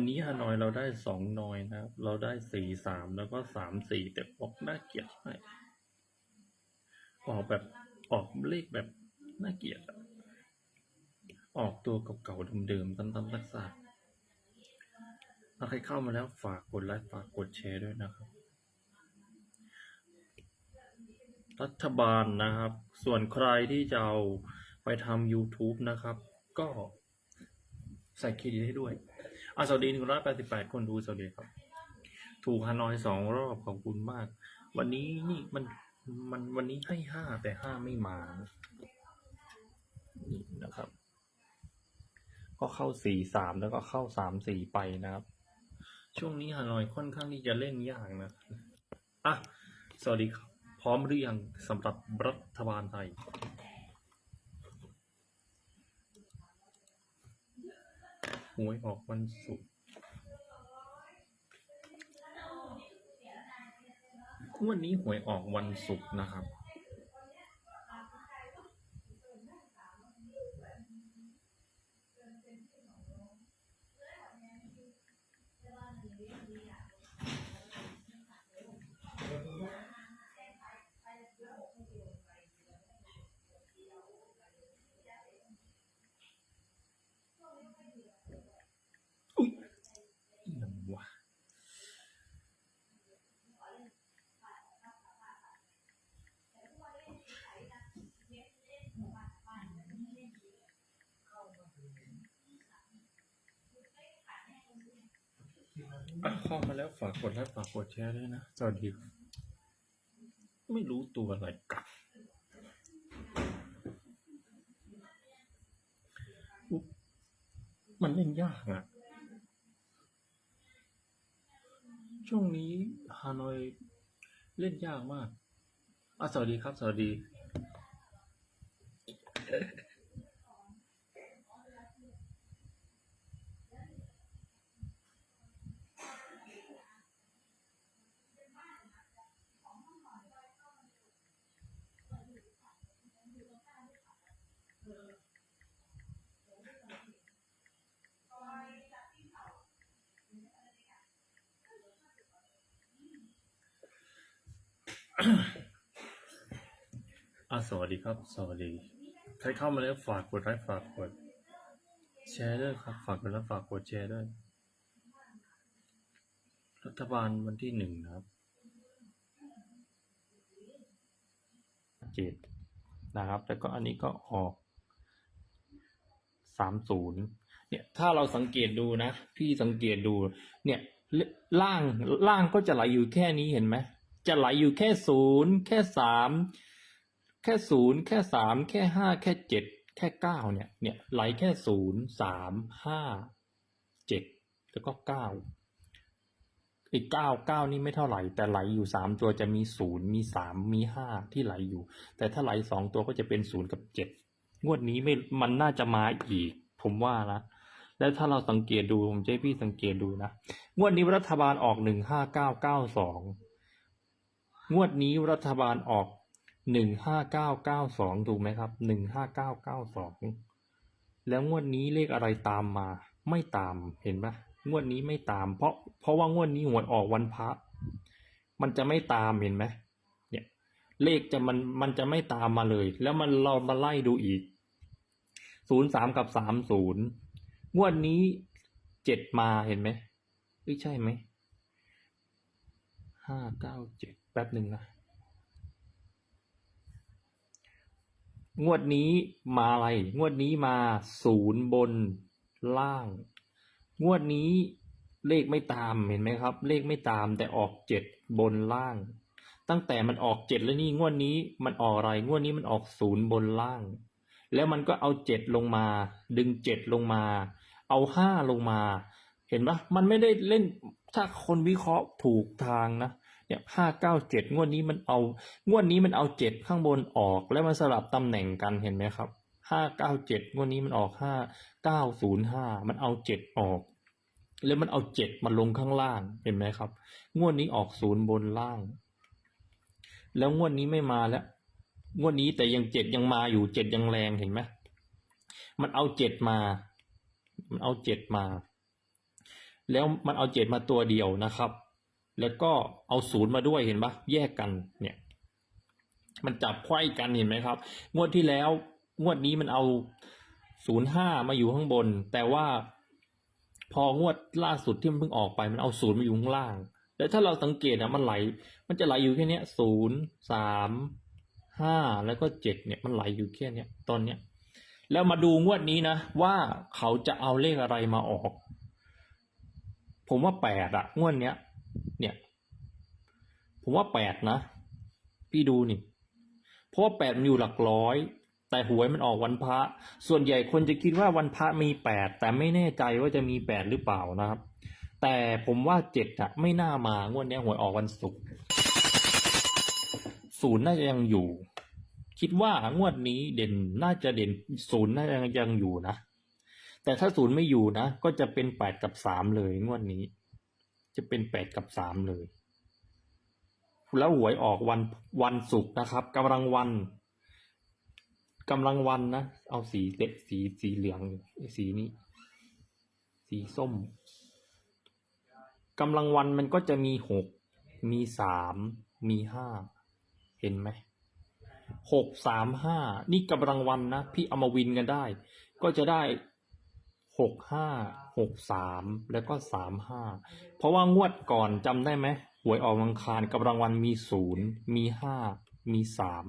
วันนี้ฮานอยเราได้สองนอยนะครับ เราได้สี่สามแล้วก็สามสี่แต่ออกน่าเกลียดมากออกแบบออกเลขแบบน่าเกลียดออกตัวเก่าๆเดิมๆซ้ำๆซากๆถ้าใครเข้ามาแล้วฝากกดไลค์ฝากกดแชร์ด้วยนะครับ รัฐบาลนะครับ ส่วนใครที่จะเอาไปทำ YouTube นะครับ ก็ใส่เครดิตให้ด้วย อสวัสดีหนึ่งร้อยแปดสิบแปดคนดูสวัสดีครับ ถูกฮานอยสองรอบขอบคุณมาก วันนี้นี่มันมันวันนี้ให้ห้าแต่ห้าไม่มานี่นะครับ ก็เข้าสี่สามแล้วก็เข้าสามสี่ไปนะครับ ช่วงนี้ฮานอยค่อนข้างที่จะเล่นยากนะอะสวัสดีครับ พร้อมหรือยังสำหรับรัฐบาลไทย วยออกวันศุกร์วันนี้หวยออกวันศุกร์นะครับ เข้ามาแล้วฝากกดไลค์ฝากกดแชร์ด้วยนะสวัสดีไม่รู้ตัวอะไรกัดอุ๊ยมันเล่นยากอะช่วงนี้ฮานอยเล่นยากมากอะสวัสดีครับ สวัสดี อะสวัสดีครับ สวัสดี ใครเข้ามาแล้วฝากกดไลค์ฝากกด แชร์ด้วยครับ ฝากกดไลค์ฝากกดแชร์ด้วย รัฐบาลวันที่หนึ่งนะครับ เจ็ดนะครับ แล้วก็อันนี้ก็ออกสามศูนย์เนี่ย ถ้าเราสังเกตดูนะ พี่สังเกตดู เนี่ย ล่าง ล่างก็จะไหลอยู่แค่นี้เห็นไหม จะไหลอยู่แค่ศูนย์แค่สามแค่ศูนย์แค่สามแค่ห้าแค่เจ็ดแค่เก้าเนี่ยเนี่ยไหลแค่ศูนย์สามห้าเจ็ดแล้วก็เก้าอีกเก้าเก้านี่ไม่เท่าไหร่ แต่ไหลอยู่สามตัวจะมีศูนย์มีสามมีห้าที่ไหลอยู่ แต่ถ้าไหลสองตัวก็จะเป็นศูนย์กับเจ็ดงวดนี้ไม่มันน่าจะมาอีก ผมว่านะแล้วถ้าเราสังเกตดูผมจะให้พี่สังเกตดูนะงวดนี้รัฐบาลออกหนึ่งห้าเก้าเก้าสอง งวดนี้รัฐบาลออกหนึ่งห้าเก้าเก้าสองถูกไหมครับหนึ่งห้าเก้าเก้าสองแล้วงวดนี้เลขอะไรตามมา ไม่ตามเห็นไหมงวดนี้ไม่ตาม เพราะเพราะว่างวดนี้หวยออกวันพระ มันจะไม่ตามเห็นไหมเนี่ย เลขจะมันมันจะไม่ตามมาเลย แล้วมันเรามาไล่ดูอีกศูนย์สามกับสามศูนย์งวดนี้เจ็ดมาเห็นไหมไม่ใช่ไหมห้าเก้าเจ็ด แป๊บหนึ่งนะ งวดนี้มาอะไร งวดนี้มาศูนย์บนล่าง งวดนี้เลขไม่ตามเห็นไหมครับ เลขไม่ตามแต่ออกเจ็ดบนล่าง ตั้งแต่มันออกเจ็ดแล้วนี่งวดนี้มันออกอะไร งวดนี้มันออกศูนย์บนล่าง แล้วมันก็เอาเจ็ดลงมา ดึงเจ็ดลงมา เอาห้าลงมา เห็นปะมันไม่ได้เล่นถ้าคนวิเคราะห์ถูกทางนะ เนี่ยห้าเก้าเจ็ดงวดนี้มันเอา งวดนี้มันเอาเจ็ดข้างบนออก แล้วมันสลับตำแหน่งกันเห็นไหมครับห้าเก้าเจ็ดงวดนี้มันออกห้าเก้าศูนย์ห้ามันเอาเจ็ดออก แล้วมันเอาเจ็ดมาลงข้างล่างเห็นไหมครับ งวดนี้ออกศูนย์บนล่าง แล้วงวดนี้ไม่มาแล้ว งวดนี้แต่ยังเจ็ดยังมาอยู่เจ็ดยังแรงเห็นไหมมันเอาเจ็ดมา มันเอาเจ็ดมา แล้วมันเอาเจ็ดมาตัวเดียวนะครับ แล้วก็เอาศูนย์มาด้วยเห็นปะแยกกันเนี่ย มันจับไขว้กันเห็นไหมครับ งวดที่แล้ว งวดนี้มันเอาศูนย์ห้ามาอยู่ข้างบน แต่ว่าพองวดล่าสุดที่มันเพิ่งออกไปมันเอาศูนย์มาอยู่ข้างล่าง แล้วถ้าเราสังเกตนะมันไหล มันจะไหลอยู่แค่เนี้ยศูนย์สามห้าแล้วก็เจ็ดเนี่ยมันไหลอยู่แค่เนี้ยตอนเนี้ยแล้วมาดูงวดนี้นะ ว่าเขาจะเอาเลขอะไรมาออก ผมว่าแปดอะงวดเนี้ย เนี่ย ผมว่าแปดนะ พี่ดูนี่ เพราะว่าแปดมันอยู่หลักร้อย แต่หวยมันออกวันพระ ส่วนใหญ่คนจะคิดว่าวันพระมีแปดแต่ไม่แน่ใจว่าจะมีแปดหรือเปล่านะครับ แต่ผมว่าเจ็ดอะไม่น่ามางวดนี้หวยออกวันศุกร์ศูนย์น่าจะยังอยู่ คิดว่างวดนี้เด่นน่าจะเด่นศูนย์น่าจะยังอยู่นะแต่ถ้าศูนย์ไม่อยู่นะ ก็จะเป็นแปดกับสามเลยงวดนี้ จะเป็นแปดกับสามเลย แล้วหวยออกวันวันศุกร์นะครับกำลังวันกำลังวันนะ เอาสีเด็ดสีสีเหลืองสีนี้ สีส้มกำลังวันมันก็จะมีหกมีสามมีห้าเห็นไหมหกสามห้านี่กำลังวันนะ พี่เอามาวินกันได้ ก็จะได้ หกห้าหกสามแล้วก็สามห้าเพราะว่างวดก่อนจำได้ไหมหวยออกวังคารกำลังวันมีศูนย์มีห้ามีสาม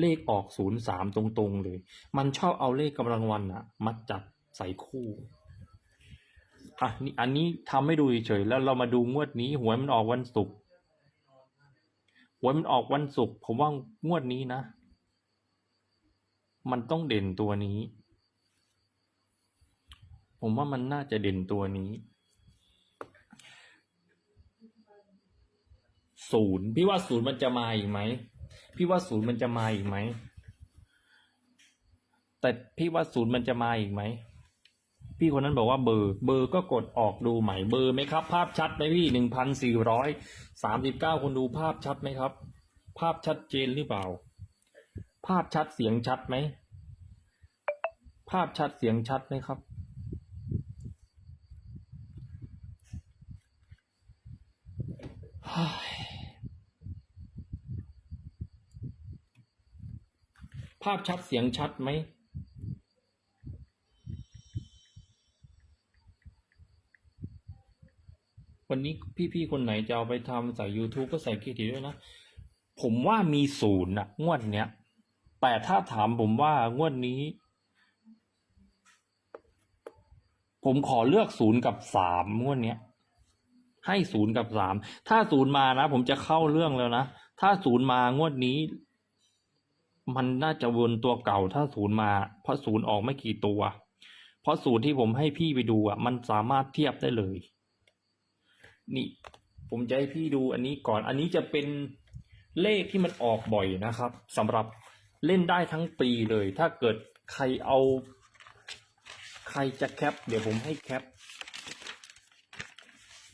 เลขออกศูนย์สามตรงๆเลย มันชอบเอาเลขกำลังวันอะมาจับใส่คู่อะนี่อันนี้ทำให้ดูเฉยๆแล้วเรามาดูงวดนี้หวยมันออกวันศุกร์หวยมันออกวันศุกร์ผมว่างวดนี้นะ มันต้องเด่นตัวนี้ ผมว่ามันน่าจะเด่นตัวนี้ศูนย์พี่ว่าศูนย์มันจะมาอีกไหมพี่ว่าศูนย์มันจะมาอีกไหมแต่พี่ว่าศูนย์มันจะมาอีกไหมพี่คนนั้นบอกว่าเบอร์ เบอร์ก็กดออกดูใหม่เบอร์ไหมครับ ภาพชัดไหมพี่หนึ่งพันสี่ร้อยสามสิบเก้าคนดูภาพชัดไหมครับ ภาพชัดเจนหรือเปล่า ภาพชัดเสียงชัดไหมภาพชัดเสียงชัดไหมครับาพชัดเสียงชัดไหม วันนี้พี่ๆคนไหนจะเอาไปทำใส่ YouTube ก็ใส่เครดิตด้วยนะ ผมว่ามีศูนย์อะงวดเนี้ย แต่ถ้าถามผมว่างวดนี้ ผมขอเลือกศูนย์กับสามงวดเนี้ย ให้ศูนย์กับสาม ถ้าศูนย์มานะ ผมจะเข้าเรื่องแล้วนะ ถ้าศูนย์มางวดนี้ มันน่าจะวนตัวเก่าถ้าศูนย์มา เพราะศูนย์ออกไม่กี่ตัว เพราะศูนย์ที่ผมให้พี่ไปดูอะ มันสามารถเทียบได้เลย นี่ ผมจะให้พี่ดูอันนี้ก่อน อันนี้จะเป็นเลขที่มันออกบ่อยนะครับสำหรับเล่นได้ทั้งปีเลย ถ้าเกิดใครเอา ใครจะแคป เดี๋ยวผมให้แคป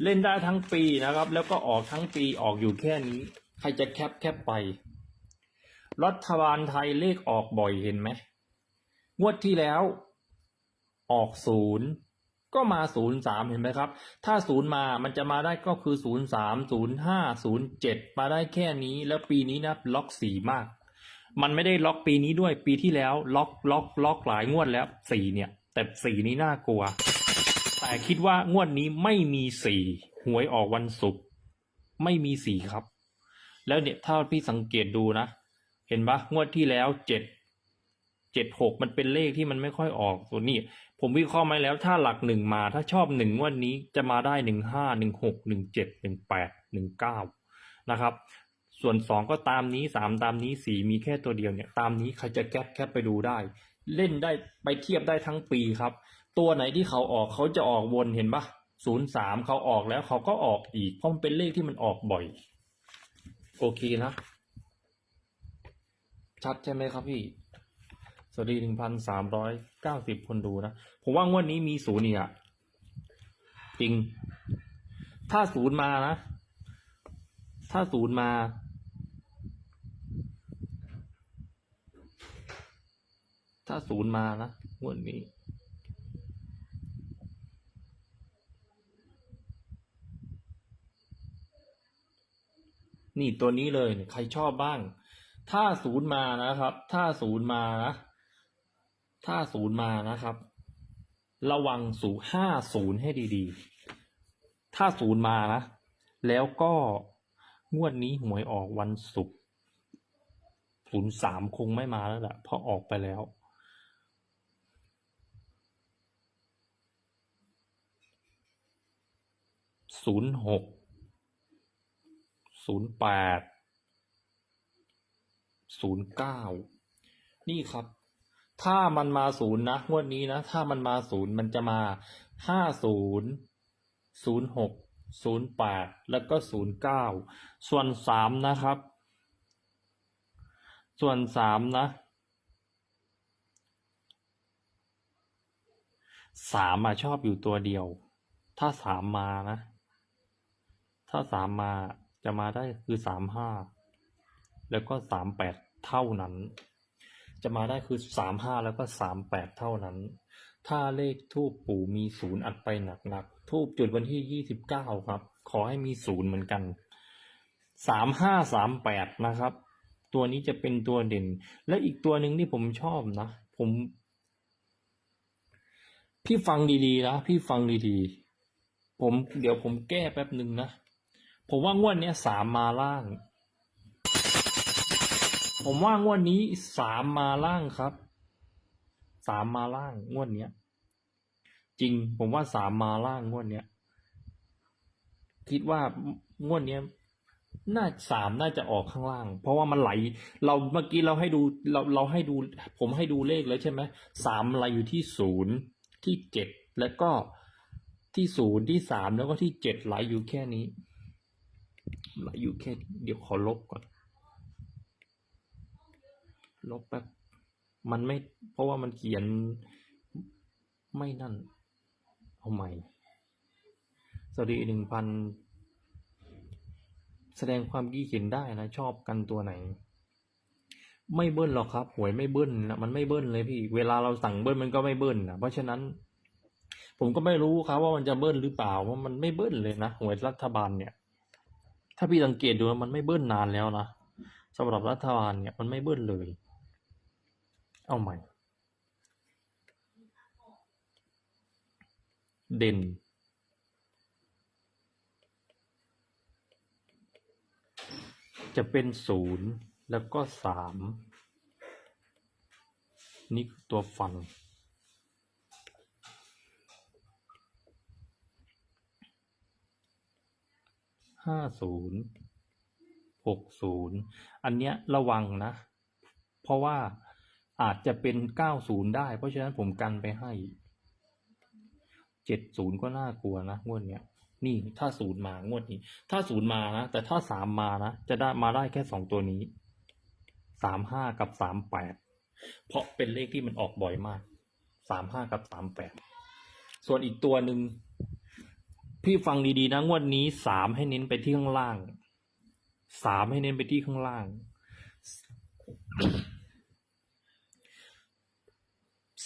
เล่นได้ทั้งปีนะครับ แล้วก็ออกทั้งปีออกอยู่แค่นี้ ใครจะแคปแคปไป รัฐบาลไทยเลขออกบ่อยเห็นไหมงวดที่แล้ว ออกศูนย์ก็มาศูนย์สามเห็นไหมครับ ถ้าศูนย์มามันจะมาได้ก็คือศูนย์สามศูนย์ห้าศูนย์เจ็ดมาได้แค่นี้ แล้วปีนี้นะล็อกสี่มาก มันไม่ได้ล็อกปีนี้ด้วยปีที่แล้วล็อกล็อกล็อกหลายงวดแล้วสี่เนี่ย แต่สี่นี้น่ากลัว แต่คิดว่างวดนี้ไม่มีสี่หวยออกวันศุกร์ไม่มีสี่ครับ แล้วเนี่ยถ้าพี่สังเกตดูนะ เห็นปะงวดที่แล้วเจ็ดเจ็ดหกมันเป็นเลขที่มันไม่ค่อยออกส่วนนี้ ผมวิเคราะห์มาแล้วถ้าหลักหนึ่งมาถ้าชอบหนึ่งงวันนี้จะมาได้หนึ่งห้าหนึ่งหกหนึ่งเจ็ดหนึ่งแปดหนึ่งเก้านะครับ ส่วนสองก็ตามนี้สามตามนี้สี่มีแค่ตัวเดียวเนี่ย ตามนี้ใครจะแคปแคปไปดูได้ เล่นได้ไปเทียบได้ทั้งปีครับ ตัวไหนที่เขาออกเขาจะออกวนเห็นปะศูนย์สามเขาออกแล้วเขาก็ออกอีกเพราะมันเป็นเลขที่มันออกบ่อย โอเคนะ ชัดใช่ไหมครับพี่ สวัสดีหนึ่งพันสามร้อยเก้าสิบคนดูนะ ผมว่างวดนี้มีศูนย์เนี่ยจริง ถ้าศูนย์มานะ ถ้าศูนย์มา ถ้าศูนย์มานะงวดนี้นี่ตัวนี้เลยเนี่ยใครชอบบ้าง ถ้าศูนย์มานะครับ ถ้าศูนย์มานะถ้าศูนย์มานะครับ ระวังศูห้าศูนย์ให้ดีๆ ถ้าศูนย์มานะ แล้วก็งวดนี้หวยออกวันศุกร์ศูนย์สามคงไม่มาแล้วแหละเพราะออกไปแล้ว ศูนย์หก ศูนย์แปด ศูนย์เก้านี่ครับ ถ้ามันมาศูนย์นะงวดนี้นะ ถ้ามันมาศูนย์มันจะมาห้าศูนย์ศูนย์หกศูนย์แปดแล้วก็ศูนย์เก้าส่วนสามนะครับ ส่วนสามนะสามอะชอบอยู่ตัวเดียว ถ้าสามมานะ ถ้าสามมาจะมาได้คือสามห้า แล้วก็สามแปดเท่านั้น จะมาได้คือสามห้าแล้วก็สามแปดเท่านั้น ถ้าเลขทูปปู่มีศูนย์อัดไปหนักๆทูปจุดวันที่ยี่สิบเก้าครับ ขอให้มีศูนย์เหมือนกันสามห้าสามแปดนะครับ ตัวนี้จะเป็นตัวเด่น และอีกตัวหนึ่งที่ผมชอบนะ ผม พี่ฟังดีๆนะพี่ฟังดีๆ ผมเดี๋ยวผมแก้แป๊บหนึ่งนะ ผมว่างวดเนี้สามมาล่าง ผมว่างวดนี้สามมาล่างครับ สามมาล่างงวดเนี้ย จริงผมว่าสามมาล่างงวดเนี้ย คิดว่างวดเนี้ยน่าสามน่าจะออกข้างล่าง เพราะว่ามันไหล เราเมื่อกี้เราให้ดูเราเราให้ดู ผมให้ดูเลขแล้วใช่ไหมสามไหลอยู่ที่ศูนย์ที่เจ็ดแล้วก็ที่ศูนย์ที่สามแล้วก็ที่เจ็ดไหลอยู่แค่นี้ไหลอยู่แค่ เดี๋ยวขอลบก่อน ลบแป๊บมันไม่ เพราะว่ามันเขียนไม่นั่น เอาใหม่ สวัสดีหนึ่งพันแสดงความคิดเห็นได้นะ ชอบกันตัวไหน ไม่เบิ้ลหรอกครับ หวยไม่เบิ้ลนะมันไม่เบิ้ลเลยพี่ เวลาเราสั่งเบิ้ลมันก็ไม่เบิ้ลนะเพราะฉะนั้น ผมก็ไม่รู้ครับ ว่ามันจะเบิ้ลหรือเปล่าว่ามันไม่เบิ้ลเลยนะหวยรัฐบาลเนี่ย ถ้าพี่สังเกตดูมันไม่เบิ้ลนานแล้วนะสำหรับรัฐบาลเนี่ยมันไม่เบิ้ลเลย เอาใหม่ เด่น จะเป็นศูนย์แล้วก็สามนี่คือตัวฟัน ห้าศูนย์หกศูนย์อันเนี้ยระวังนะ เพราะว่า อาจจะเป็นเก้าศูนย์ได้ เพราะฉะนั้นผมกันไปให้เจ็ดศูนย์ก็น่ากลัวนะงวดเนี้ยนี่ถ้าศูนย์มางวดนี้ ถ้าศูนย์มานะแต่ถ้าสามมานะจะได้มาได้แค่สองตัวนี้สามห้ากับสามแปดเพราะเป็นเลขที่มันออกบ่อยมากสามห้ากับสามแปดส่วนอีกตัวหนึ่งพี่ฟังดีๆนะงวดนี้สามให้เน้นไปที่ข้างล่างสามให้เน้นไปที่ข้างล่าง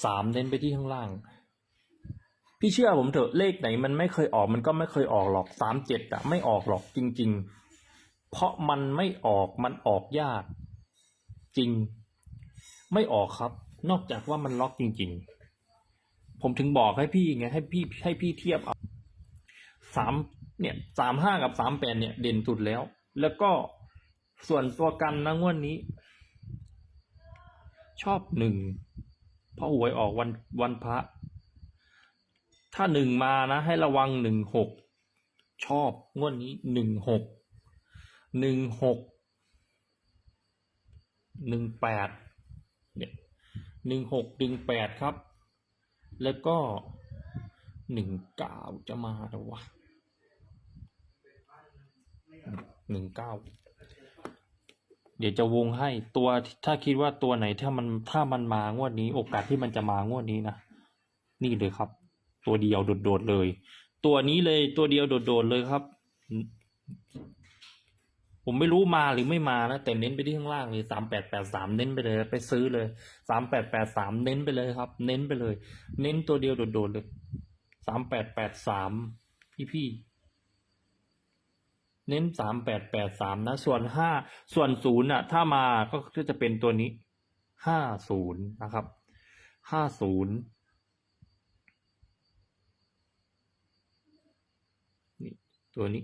สามเน้นไปที่ข้างล่าง พี่เชื่อผมเถอะเลขไหนมันไม่เคยออกมันก็ไม่เคยออกหรอกสามเจ็ดอะไม่ออกหรอกจริง ๆ เพราะมันไม่ออกมันออกยาก จริง ไม่ออกครับ นอกจากว่ามันล็อกจริง ๆ ผมถึงบอกให้พี่ไงให้พี่ให้พี่เทียบเอาสามเนี่ยสามห้ากับสามแปดเนี่ยเด่นสุดแล้ว แล้วก็ส่วนตัวกันนะงวดนี้ ชอบหนึ่ง เพราะหวยออกวันวันพระ ถ้าหนึ่งมานะ ให้ระวังหนึ่งหกชอบงวดนี้หนึ่งหกหนึ่งหกหนึ่งแปดเนี่ยหนึ่งหกหนึ่งแปดครับ แล้วก็หนึ่งเก้าจะมาหรือวะหนึ่งเก้า เดี๋ยวจะวงให้ตัวถ้าคิดว่าตัวไหนถ้ามันถ้ามันมางวดนี้ โอกาสที่มันจะมางวดนี้นะนี่เลยครับ ตัวเดียวโดดๆเลย ตัวนี้เลยตัวเดียวโดดๆเลยครับ ผมไม่รู้มาหรือไม่มานะแต่เน้นไปที่ข้างล่างเลยสามแปดแปดสามเน้นไปเลย ไปซื้อเลยสามแปดแปดสามเน้นไปเลยครับ เน้นไปเลย เน้นตัวเดียวโดดๆเลยสามแปดแปดสามพี่ๆ เน้นสามแปดแปดสามนะ ส่วนห้าส่วนศูนย์อะ ถ้ามาก็จะเป็นตัวนี้ห้าศูนย์นะครับห้าศูนย์นี่ตัวนี้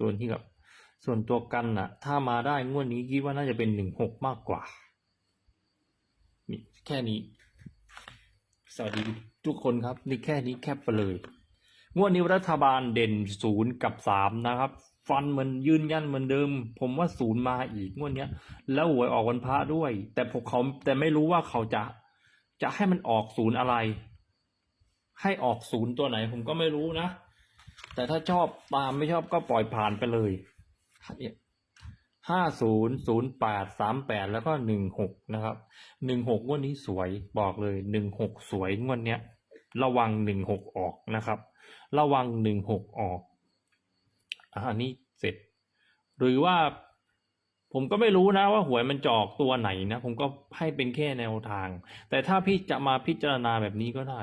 ตัวนี้ครับ ส่วนตัวกันน่ะ ถ้ามาได้งวดนี้คิดว่าน่าจะเป็นหนึ่งหกมากกว่านี่แค่นี้ สวัสดีทุกคนครับ นี่แค่นี้แคบไปเลย งวดนี้รัฐบาลเด่นศูนย์กับสามนะครับ ฟันมันยืนยันเหมือนเดิม ผมว่าศูนย์มาอีกงวดเนี้ย แล้วหวยออกวันพระด้วย แต่พวกเขาแต่ไม่รู้ว่าเขาจะจะให้มันออกศูนย์อะไร ให้ออกศูนย์ตัวไหน ผมก็ไม่รู้นะ แต่ถ้าชอบตามไม่ชอบก็ปล่อยผ่านไปเลยห้าศูนย์ศูนย์แปดสามแปดแล้วก็หนึ่งหกนะครับหนึ่งหกงวดนี้สวยบอกเลยหนึ่งหกสวยงวดเนี้ย ระวังหนึ่งหกออกนะครับ ระวังหนึ่งหกออกอันนี้เสร็จ หรือว่าผมก็ไม่รู้นะว่าหวยมันจอกตัวไหนนะ ผมก็ให้เป็นแค่แนวทาง แต่ถ้าพี่จะมาพิจารณาแบบนี้ก็ได้